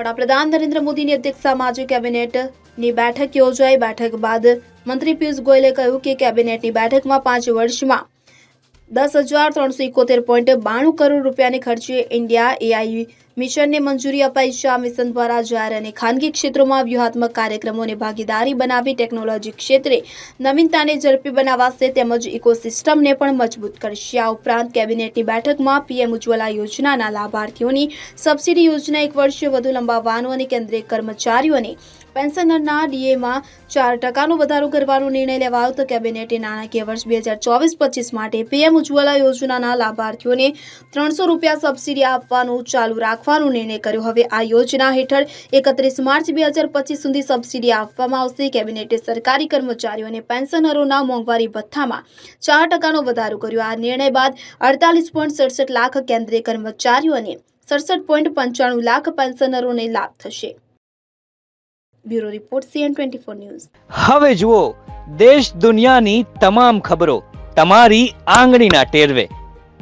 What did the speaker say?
વડાપ્રધાન નરેન્દ્ર મોદીની અધ્યક્ષતામાં આજે કેબિનેટની બેઠક યોજાઈ. બેઠક બાદ મંત્રી પિયુષ ગોયલે કહ્યું કે કેબિનેટની બેઠકમાં પાંચ વર્ષમાં દસ હજાર ત્રણસો એકોતેર પોઈન્ટ બાણું કરોડ રૂપિયાને ખર્ચે ઇન્ડિયા એઆઈ મિશનને મંજૂરી અપાઈ છે. આ મિશન દ્વારા જાહેર અને ખાનગી ક્ષેત્રોમાં વ્યૂહાત્મક કાર્યક્રમોને ભાગીદારી બનાવી ટેકનોલોજી ક્ષેત્રે નવીનતાને ઝડપી બનાવાશે તેમજ ઇકોસિસ્ટમને પણ મજબૂત કરશે. આ ઉપરાંત કેબિનેટની બેઠકમાં પીએમ ઉજ્જવલા યોજનાના લાભાર્થીઓની સબસિડી યોજના એક વર્ષે વધુ લંબાવવાનો અને કેન્દ્રીય કર્મચારીઓને પેન્શનરના ડીએમાં ચાર ટકાનો વધારો કરવાનો નિર્ણય લેવાયો તો કેબિનેટે નાણાકીય વર્ષ બે હજાર ચોવીસ પચીસ માટે પીએમ ઉજ્જવલા યોજનાના લાભાર્થીઓને ત્રણસો રૂપિયા સબસિડી આપવાનું ચાલુ રાખવાનો નિર્ણય કર્યો. હવે આ યોજના હેઠળ એકત્રીસ માર્ચ બે હજાર પચીસ સુધી સબસિડી આપવામાં આવશે. કેબિનેટે સરકારી કર્મચારીઓ અને પેન્શનરોના મોંઘવારી ભથ્થામાં ચાર ટકાનો વધારો કર્યો. આ નિર્ણય બાદ અડતાલીસ પોઈન્ટ સડસઠ લાખ કેન્દ્રીય કર્મચારીઓ અને સડસઠ પોઈન્ટ પંચાણું લાખ પેન્શનરોને લાભ થશે. Bureau report, CN twenty four news. હવે જુઓ, દેશ દુનિયાની તમામ ખબરો તમારી આંગળીના ટેરવે.